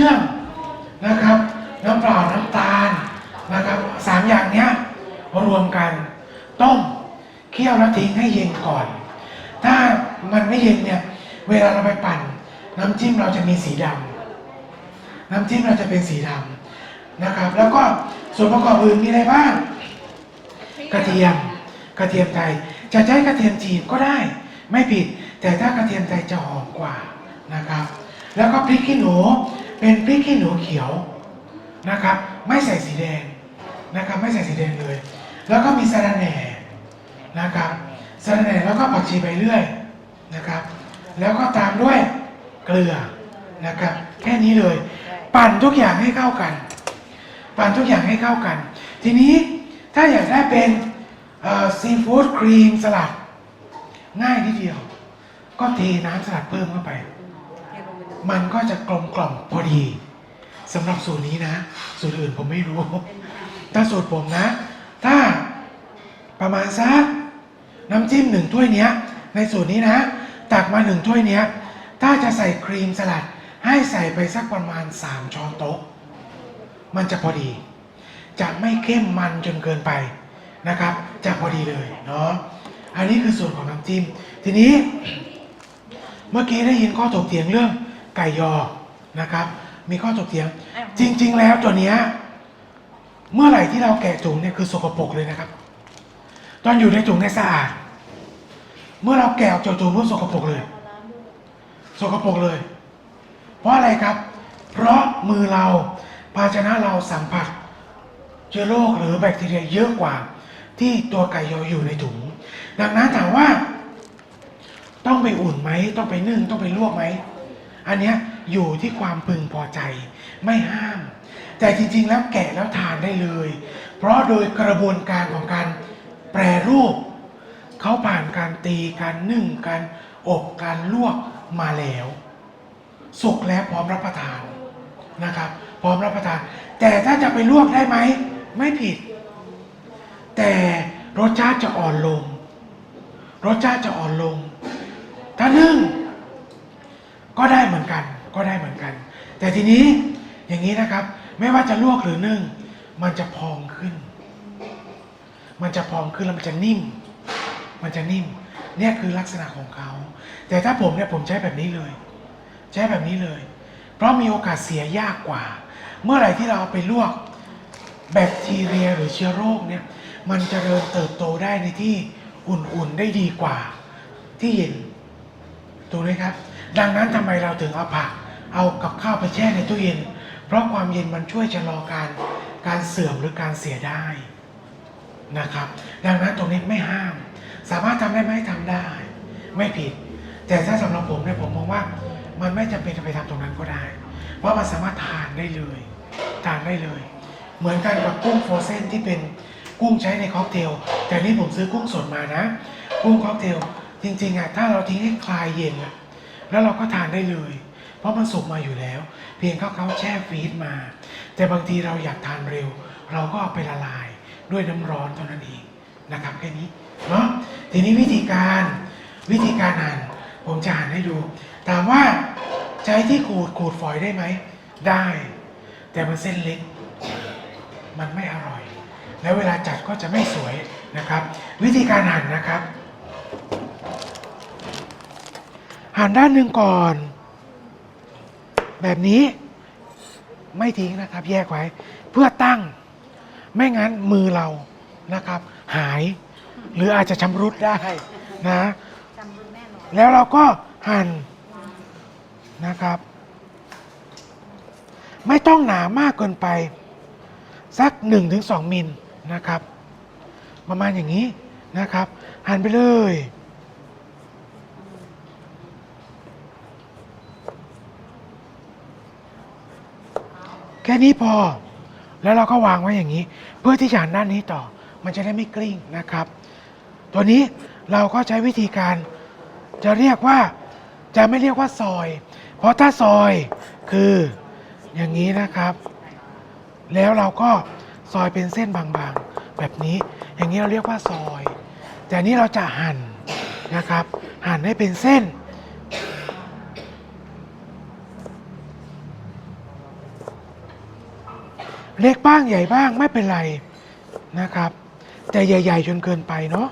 ชื่อมนะครับ น้ำเปล่าน้ำตาลนะครับสามอย่างเนี้ยรวมกัน ต้มเคี่ยวแล้วทิ้งให้เย็นก่อน ถ้ามันไม่เย็นเนี่ยเวลาเราไปปั่น น้ำจิ้มเราจะมีสีดำน้ำจิ้มเราจะเป็นสีดำนะครับ แล้วก็ส่วนประกอบอื่นมีอะไรบ้างกระเทียมกระเทียมไทยจะใช้กระเทียมจีนก็ได้ ไม่ผิด แต่ถ้ากระเทียมไทยจะหอมกว่านะครับ แล้วก็พริกขี้หนู เป็นพริกขี้หนูเขียวนะครับ ไม่ใส่สีแดงนะครับ ไม่ใส่สีแดงเลย แล้วก็มีสะระแหน่นะครับสะระแหน่แล้วก็ผักชีใบเลื่อยนะครับ แล้วก็ตามด้วยเกลือนะครับ แค่นี้เลย ปั่นทุกอย่างให้เข้ากัน ปั่นทุกอย่างให้เข้ากัน ทีนี้ถ้าอยากได้เป็นซีฟู้ดครีมสลัด ง่ายนิดเดียว ก็เทน้ำสลัดเพิ่มเข้าไป มันก็จะกลมกล่อมพอดีสำหรับสูตรนี้นะ สูตรอื่นผมไม่รู้ ถ้าสูตรผมนะ ถ้าประมาณสักน้ำจิ้มหนึ่งถ้วยเนี้ย ในสูตรนี้นะ ตักมาหนึ่งถ้วยเนี้ย ถ้าจะใส่ครีมสลัด ให้ใส่ไปสักประมาณ 3 ช้อนโต๊ะ มันจะพอดี จะไม่เข้มมันจนเกินไปนะครับ จะพอดีเลยเนาะ อันนี้คือส่วนของน้ำจิ้ม ทีนี้ เมื่อกี้ได้ยินข้อถกเถียงเรื่อง ไก่ยอนะครับ มีข้อถกเถียง จริง ๆ แล้วตัวเนี้ยเมื่อไหร่ที่เราแกะถุงเนี่ยคือสกปรกเลยนะครับ ตอนอยู่ในถุงเนี่ยสะอาด เมื่อเราแกะออกจากถุงปุ๊บสกปรกเลย สกปรกเลย เพราะอะไรครับ เพราะมือเราภาชนะเราสัมผัสเชื้อโรคหรือแบคทีเรียเยอะกว่า ที่ตัวไก่ยออยู่ในถุง ดังนั้นถามว่า ต้องไปอุ่นไหม ต้องไปนึ่ง ต้องไปลวกไหม อันเนี้ยอยู่ที่ความพึงพอใจไม่ห้าม แต่จริงๆแล้วแกะแล้วทานได้เลย เพราะโดยกระบวนการของการแปรรูป เขาผ่านการตีการนึ่งการอบการลวกมาแล้ว สุกแล้วพร้อมรับประทานนะครับ พร้อมรับประทาน แต่ถ้าจะไปลวกได้ไหมไม่ผิด แต่รสชาติจะอ่อนลง รสชาติจะอ่อนลง ถ้านึ่ง ก็ได้เหมือนกันก็ได้เหมือนกัน แต่ทีนี้อย่างนี้นะครับ ไม่ว่าจะลวกหรือนึ่ง มันจะพองขึ้น มันจะพองขึ้นแล้วมันจะนิ่ม มันจะนิ่ม เนี่ยคือลักษณะของเขา แต่ถ้าผมเนี่ยผมใช้แบบนี้เลย ใช้แบบนี้เลย เพราะมีโอกาสเสียยากกว่า เมื่อไหร่ที่เราเอาไปลวกแบคทีเรียหรือเชื้อโรคเนี่ยมันจเจริญเติบโตได้ในที่อุ่นๆได้ดีกว่า ที่เย็นถูกไหมครับ ดังนั้นทำไมเราถึงเอาผัก เอากับข้าวไปแช่ในตู้เย็น เพราะความเย็นมันช่วยชะลอการการเสื่อมหรือการเสียได้นะครับ ดังนั้นตรงนี้ไม่ห้าม สามารถทำได้ไหมทำได้ ไม่ผิด แต่ถ้าสำหรับผมเนี่ยผมมองว่ามันไม่จำเป็นจะไปทำตรงนั้นก็ได้ เพราะมันสามารถทานได้เลยทานได้เลย เหมือนกันกับกุ้งโฟรเซนที่เป็นกุ้งใช้ในค็อกเทล แต่นี่ผมซื้อกุ้งสดมานะ กุ้งค็อกเทลจริงๆอะถ้าเราทิ้งให้คลายเย็นอะ แล้วเราก็ทานได้เลย เพราะมันสุกมาอยู่แล้ว เพียงเขาเขาแช่ฟรีซมา แต่บางทีเราอยากทานเร็ว เราก็เอาไปละลายด้วยน้ำร้อนเท่านั้นเองนะครับแค่นี้เนาะทีนี้วิธีการวิธีการหั่นผมจะหั่นให้ดู ถามว่าใช้ที่ขูดขูดฝอยได้ไหม ได้ แต่มันเส้นเล็ก มันไม่อร่อย แล้วเวลาจัดก็จะไม่สวยนะครับ วิธีการหั่นนะครับ หั่นด้านหนึ่งก่อน แบบนี้ไม่ทิ้งนะครับ แยกไว้ เพื่อตั้ง ไม่งั้นมือเรานะครับ หาย หรืออาจจะชำรุดได้นะแน่นอนแล้วเราก็หั่นนะครับ ไม่ต้องหนามากเกินไป สัก 1-2 มิลนะครับ ประมาณอย่างนี้นะครับ หั่นไปเลย ค่นี้พอ แล้วเราก็วางไว้อย่างนี้ เพื่อที่จะหันด้านนี้ต่อ มันจะได้ไม่กลิ้งนะครับ ตัวนี้เราก็ใช้วิธีการ จะเรียกว่าจะไม่เรียกว่าซอย เพราะถ้าซอยคืออย่างนี้นะครับ แล้วเราก็ซอยเป็นเส้นบางๆ แบบนี้ อย่างนี้เราเรียกว่าซอย แต่นนี้เราจะหั่นนะครับ หั่นให้เป็นเส้น เล็กบ้างใหญ่บ้างไม่เป็นไรนะครับ แต่ใหญ่ ๆ จนเกินไปเนาะ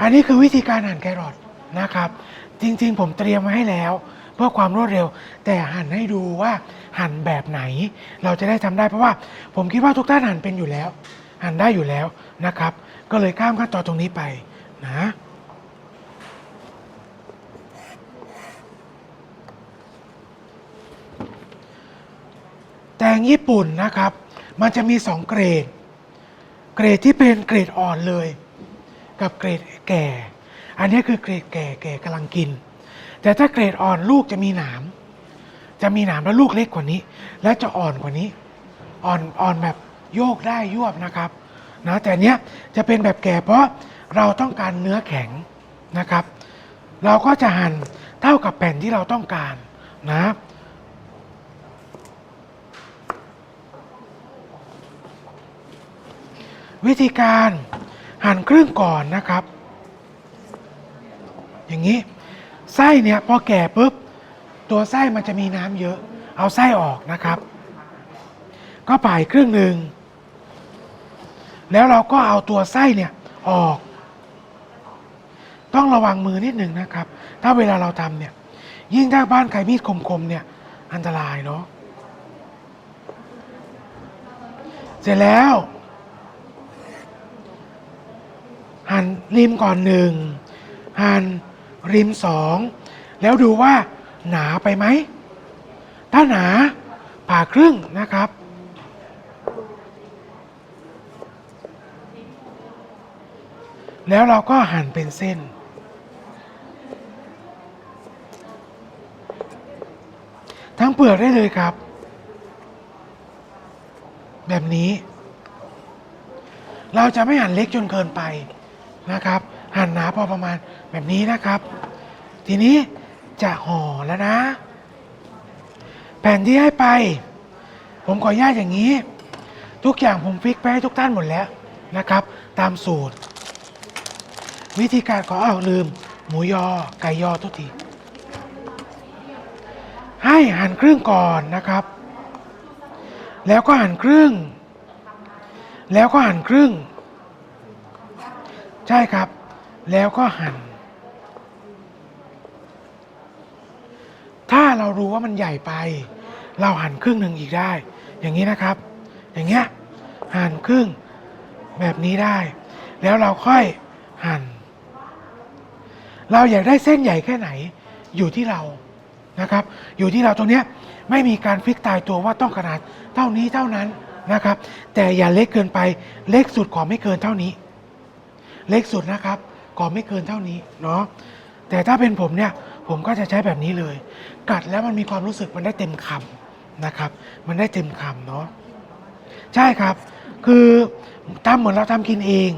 อันนี้คือวิธีการหั่นแครอทนะครับ จริงๆ ผมเตรียมไว้ให้แล้ว เพื่อความรวดเร็ว แต่หั่นให้ดูว่าหั่นแบบไหน เราจะได้ทำได้เพราะว่า ผมคิดว่าทุกท่านหั่นเป็นอยู่แล้ว หั่นได้อยู่แล้วนะครับ ก็เลยข้ามขั้นตอนตรงนี้ไปนะ แตงญี่ปุ่นนะครับ มันจะมีสองเกรด เกรดที่เป็นเกรดอ่อนเลย กับเกรดแก่ อันนี้คือเกรดแก่แก่กำลังกิน แต่ถ้าเกรดอ่อนลูกจะมีหนาม จะมีหนามแล้วลูกเล็กกว่านี้ และจะอ่อนกว่านี้ อ่อนอ่อนแบบโยกได้ยวบนะครับนะแต่เนี้ยจะเป็นแบบแก่เพราะเราต้องการเนื้อแข็งนะครับ เราก็จะหั่นเท่ากับแผ่นที่เราต้องการนะ วิธีการหั่นครึ่งก่อนนะครับ อย่างนี้ไส้เนี่ยพอแก่ปุ๊บตัวไส้มันจะมีน้ำเยอะ เอาไส้ออกนะครับ ก็ป่ายครึ่งหนึ่งแล้วเราก็เอาตัวไส้เนี่ยออก ต้องระวังมือนิดหนึ่งนะครับ ถ้าเวลาเราทำเนี่ย ยิ่งถ้าบ้านใครมีดคมๆเนี่ยอันตรายเนาะเสร็จแล้ว หันริมก่อนหนึ่งหันริมสองแล้วดูว่าหนาไปไหม ถ้าหนาผ่าครึ่งนะครับ แล้วเราก็หั่นเป็นเส้น ทั้งเปลือกได้เลยครับ แบบนี้ เราจะไม่หั่นเล็กจนเกินไป นะครับ หั่นหนาพอประมาณแบบนี้นะครับ ทีนี้จะห่อแล้วนะ แผ่นที่ให้ไป ผมขออนุญาตอย่างนี้ ทุกอย่างผมฟิกไปให้ทุกท่านหมดแล้วนะครับ ตามสูตร วิธีการขอเอาวลืม หมูยอไก่ยอทุกทีให้หั่นครึ่งก่อนนะครับ แล้วก็หั่นครึ่ง แล้วก็หั่นครึ่ง ใช่ครับ แล้วก็หั่น ถ้าเรารู้ว่ามันใหญ่ไป เราหั่นครึ่งหนึ่งอีกได้ อย่างนี้นะครับ อย่างเงี้ยหั่นครึ่งแบบนี้ได้ แล้วเราค่อยหั่น เราอยากได้เส้นใหญ่แค่ไหน อยู่ที่เรานะครับ อยู่ที่เราตรงเนี้ยไม่มีการฟิกตายตัวว่าต้องขนาดเท่านี้เท่านั้นนะครับ แต่อย่าเล็กเกินไปเล็กสุดขอไม่เกินเท่านี้ เล็กสุดนะครับขอไม่เกินเท่านี้เนาะแต่ถ้าเป็นผมเนี่ยผมก็จะใช้แบบนี้เลย กัดแล้วมันมีความรู้สึกมันได้เต็มคำนะครับ มันได้เต็มคำเนาะใช่ครับ คือทำเหมือนเราทำกินเอง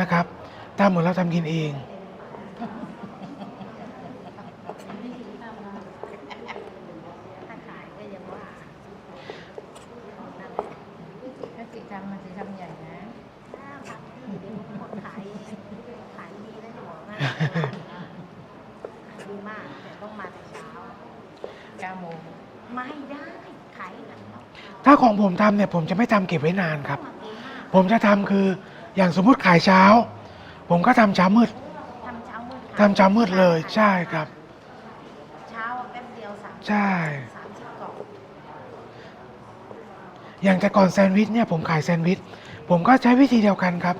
นะครับทำเหมือนเราทำกินเอง ถ้าขายก็ยังว่านั่นแหละถ้าจิทำมันจะทำใหญ่นะถ้าทำที่เดี๋ยวหมดขายขายดีแล้วจะบอกนะดีมากแต่ต้องมาแต่เช้าเก้าโมงไม่ได้ขายหลังเรา ถ้าของผมทำเนี่ยผมจะไม่ทำเก็บไว้นานครับมาเก่งมากผมจะทำคืออย่างสมมุติขายเช้า ผมก็ทำเช้ามืดทำเช้ามืดทำเช้ามืดเลยใช่ครับ เช้าแป๊บเดียวสามใช่ สามสิบกล่องอย่างแต่ก่อนแซนด์วิชเนี่ยผมขายแซนด์วิชผมก็ใช้วิธีเดียวกันครับ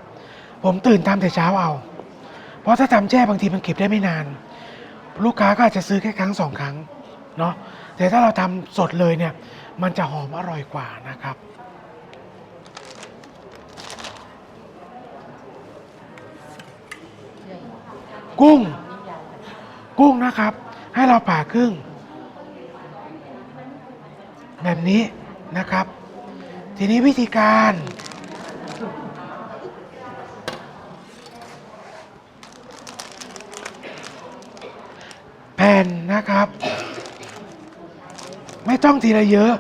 ผมตื่นทำแต่เช้าเอา เพราะถ้าทำแช่บางทีมันเก็บได้ไม่นาน ลูกค้าก็อาจจะซื้อแค่ครั้งสองครั้งเนาะแต่ถ้าเราทำสดเลยเนี่ย มันจะหอมอร่อยกว่านะครับ กุ้ง กุ้งนะครับ ให้เราผ่าครึ่ง แบบนี้นะครับ ทีนี้วิธีการ แผ่นนะครับ ต้องทีละเยอะ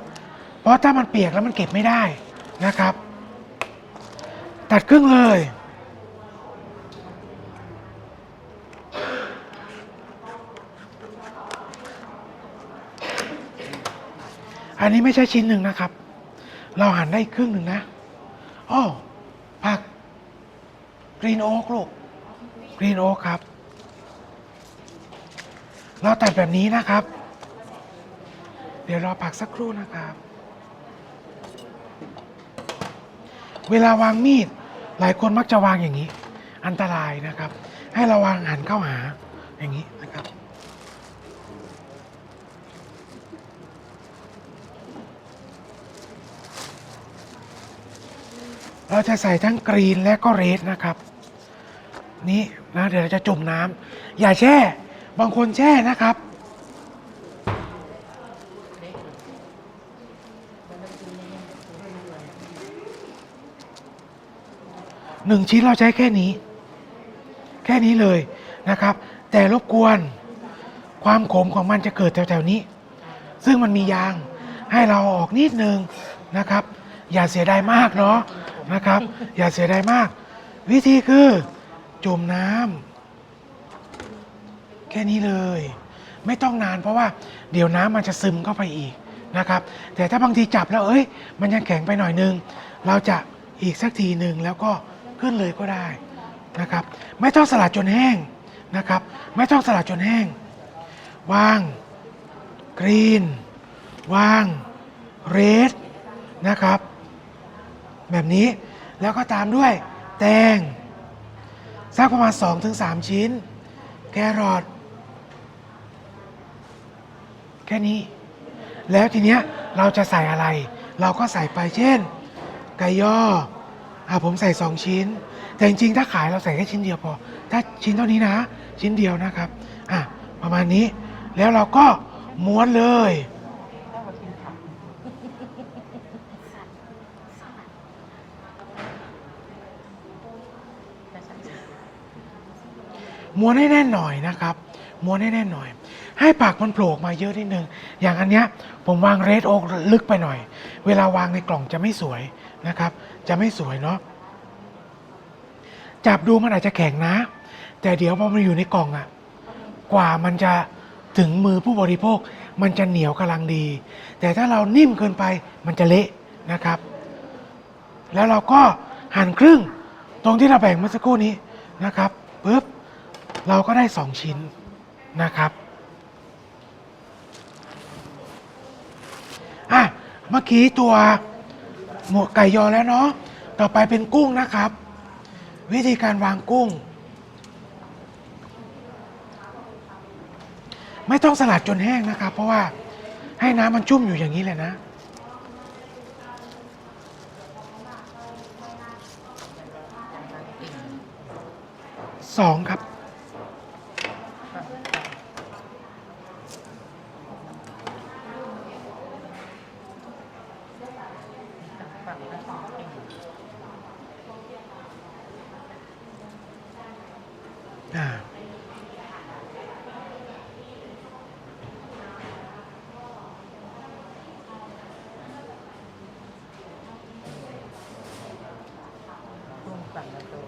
เพราะถ้ามันเปียกแล้วมันเก็บไม่ได้นะครับ ตัดครึ่งเลย อันนี้ไม่ใช่ชิ้นหนึ่งนะครับ เราหั่นได้ครึ่งหนึ่งนะอ้อผักกรีนโอ๊กลูกกรีนโอ๊กครับ เราตัดแบบนี้นะครับ เดี๋ยวรอผักสักครู่นะครับ เวลาวางมีด หลายคนมักจะวางอย่างนี้ อันตรายนะครับ ให้ระวังหันเข้าหาอย่างนี้นะครับ เราจะใส่ทั้งกรีนและก็เรดนะครับ นี่นะเดี๋ยวเราจะจุ่มน้ำอย่าแช่ บางคนแช่นะครับ หนึ่งชิ้นเราใช้แค่นี้ แค่นี้เลยนะครับ แต่รบกวนความขมของมันจะเกิดแถวๆนี้ ซึ่งมันมียางให้เราอออกนิดนึงนะครับ อย่าเสียดายมากเนาะนะครับ อย่าเสียดายมาก วิธีคือจุ่มน้ำแค่นี้เลย ไม่ต้องนานเพราะว่าเดี๋ยวน้ำมันจะซึมเข้าไปอีกนะครับ แต่ถ้าบางทีจับแล้วเอ้ย มันยังแข็งไปหน่อยนึง เราจะอีกสักทีหนึ่งแล้วก็ ขึ้นเลยก็ได้นะครับ ไม่ต้องสลัดจนแห้งนะครับ ไม่ต้องสลัดจนแห้ง วางกรีน วางเรดนะครับ แบบนี้แล้วก็ตามด้วยแตงสักประมาณ 2-3 ชิ้น แครอทแค่นี้ แล้วทีเนี้ยเราจะใส่อะไร เราก็ใส่ไปเช่น ไก่ย่อ อะผมใส่ 2 ชิ้น แต่จริงๆ ถ้าขายเราใส่แค่ชิ้นเดียวพอ ถ้าชิ้นเท่านี้นะ ชิ้นเดียวนะครับ อะประมาณนี้ แล้วเราก็ม้วนเลย ม้วนให้แน่นหน่อยนะครับ ม้วนให้แน่นหน่อย ให้ปากมันโผล่ออกมาเยอะนิดนึง อย่างอันเนี้ยผมวางเรดโอกลึกไปหน่อย เวลาวางในกล่องจะไม่สวยนะครับ จะไม่สวยเนาะจับดูมันอาจจะแข็งนะ แต่เดี๋ยวพอมันอยู่ในกล่องอะกว่ามันจะถึงมือผู้บริโภค มันจะเหนียวกำลังดี แต่ถ้าเรานิ่มเกินไปมันจะเละนะครับ แล้วเราก็หั่นครึ่งตรงที่เราแบ่งเมื่อสักครู่นี้นะครับปุ๊บเราก็ได้สองชิ้นนะครับอะเมื่อกี้ตัว หมวกไก่ยอแล้วเนาะต่อไปเป็นกุ้งนะครับ วิธีการวางกุ้ง ไม่ต้องสลัดจนแห้งนะครับ เพราะว่าให้น้ำมันชุ่มอยู่อย่างนี้เลยนะสองครับ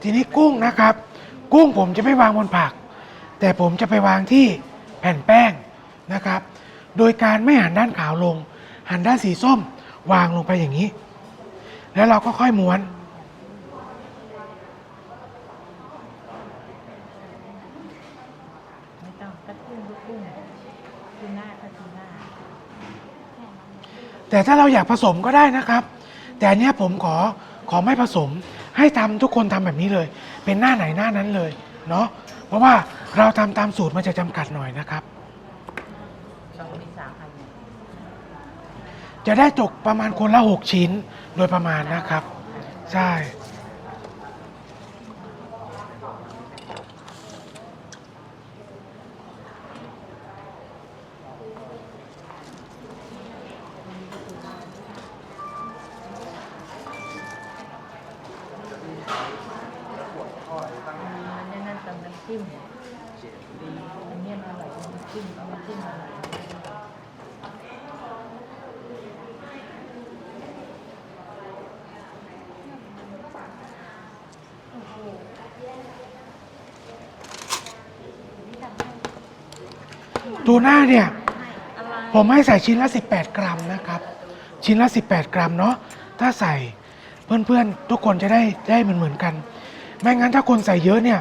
ทีนี้กุ้งนะครับ กุ้งผมจะไม่วางบนผัก แต่ผมจะไปวางที่แผ่นแป้งนะครับ โดยการไม่หันด้านขาวลง หันด้านสีส้มวางลงไปอย่างนี้ แล้วเราก็ค่อยม้วน ไม่ต้องกระทุ่งลูกกุ้งทูน่าก็ทูน่าแต่ถ้าเราอยากผสมก็ได้นะครับ แต่อันเนี้ยผมขอขอไม่ผสม ให้ทำทุกคนทำแบบนี้เลย เป็นหน้าไหนหน้านั้นเลยเนาะเพราะว่าเราทำตามสูตรมันจะจำกัดหน่อยนะครับ จะได้จกประมาณคนละหกชิ้นโดยประมาณนะครับ ใช่ ตัวหน้าเนี่ย ผมให้ใส่ชิ้นละ 18 กรัมนะครับ ชิ้นละ 18 กรัมเนาะถ้าใส่เพื่อนๆ ทุกคนจะได้ได้เหมือนเหมือนๆกัน ไม่งั้นถ้าคนใส่เยอะเนี่ย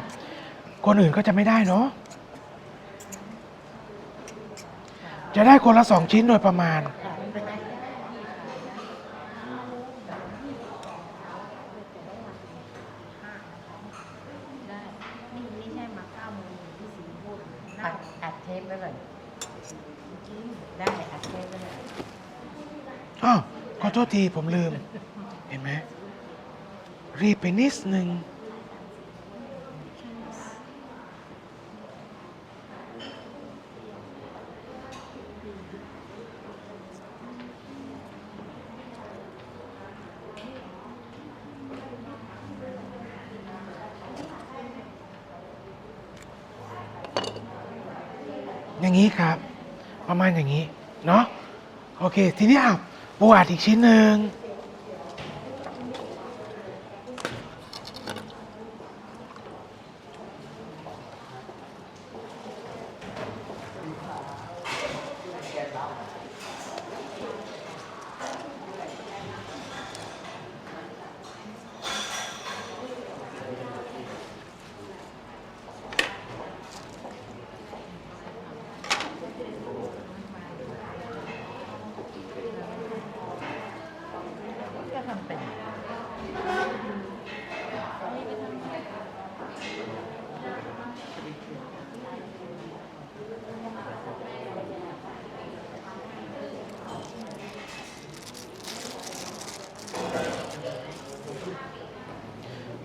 คนอื่นก็จะไม่ได้เนาะจะได้คนละสองชิ้นโดยประมาณะไม่เป็นไรได้นี่นี่ใช่มาเก้าโมงที่สีพูด อัดอัดเทปไว้เลยได้อัดเทปไว้เลยอ้าวขอโทษทีผมลืม เห็นไหมรีบไปนิดนึงอย่างนี้ครับ ประ มาณอย่างนี้ เนาะโอเค ทีนี้อะปูอัดอีกชิ้นหนึ่ง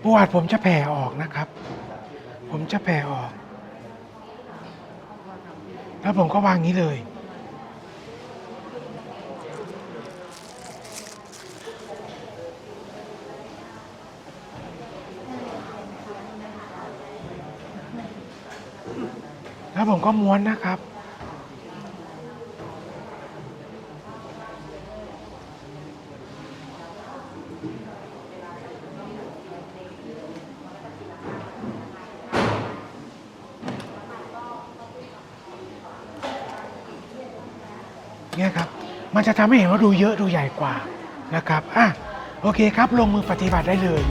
ปูอัดผมจะแผ่ออกนะครับ ผมจะแผ่ออก แล้วผมก็วางนี้เลย แล้วผมก็ม้วนนะครับ เนี่ยครับมันจะทำให้เห็นว่าดูเยอะดูใหญ่กว่านะครับอะโอเคครับ ลงมือปฏิบัติได้เลย